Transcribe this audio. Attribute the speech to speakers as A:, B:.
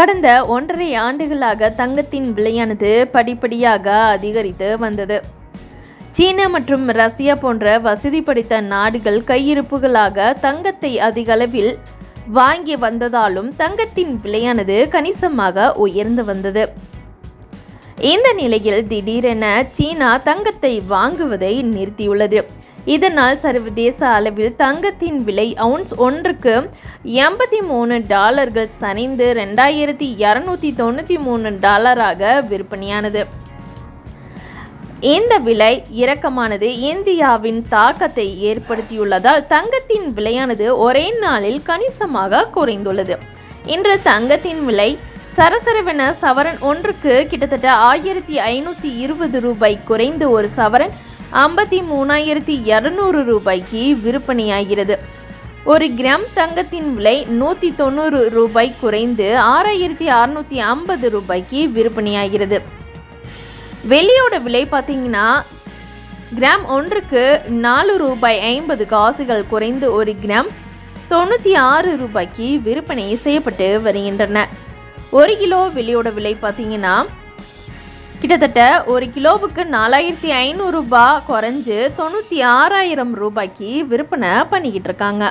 A: கடந்த ஒன்றரை ஆண்டுகளாக தங்கத்தின் விலையானது படிப்படியாக அதிகரித்து வந்தது. சீனா மற்றும் ரஷ்யா போன்ற வசதி படைத்த நாடுகள் கையிருப்புகளாக தங்கத்தை அதிகளவில் வாங்கி வந்ததாலும் தங்கத்தின் விலையானது கணிசமாக உயர்ந்து வந்தது. இந்த நிலையில் திடீரென சீனா தங்கத்தை வாங்குவதை நிறுத்தியுள்ளது. இதனால் சர்வதேச அளவில் தங்கத்தின் விலை அவுன்ஸ் ஒன்றுக்கு எண்பத்தி மூணு டாலர்கள் சரிந்து ரெண்டாயிரத்தி இரநூத்தி தொண்ணூற்றி மூணு டாலராக விற்பனையானது. இந்த விலை இறக்கமானது இந்தியாவின் தாக்கத்தை ஏற்படுத்தியுள்ளதால் தங்கத்தின் விலையானது ஒரே நாளில் கணிசமாக குறைந்துள்ளது. இன்று தங்கத்தின் விலை சரசரவென சவரன் ஒன்றுக்கு கிட்டத்தட்ட ஆயிரத்தி ஐநூற்றி இருபது ரூபாய் குறைந்து ஒரு சவரன் ஐம்பத்தி மூணாயிரத்தி இரநூறு ரூபாய்க்கு விற்பனையாகிறது. ஒரு கிராம் தங்கத்தின் விலை நூற்றி தொண்ணூறு ரூபாய் குறைந்து ஆறாயிரத்தி அறுநூற்றி ஐம்பது ரூபாய்க்கு விற்பனையாகிறது. வெள்ளியோட விலை பார்த்தீங்கன்னா கிராம் ஒன்றுக்கு நாலு ரூபாய் ஐம்பது காசுகள் குறைந்து ஒரு கிராம் தொண்ணூற்றி ஆறு ரூபாய்க்கு விற்பனை செய்யப்பட்டு வருகின்றன. ஒரு கிலோ வெள்ளியோட விலை பார்த்தீங்கன்னா கிட்டத்தட்ட ஒரு கிலோவுக்கு நாலாயிரத்தி ஐநூறுரூபா குறைஞ்சு தொண்ணூற்றி ஆறாயிரம் ரூபாய்க்கு விற்பனை பண்ணிக்கிட்டு இருக்காங்க.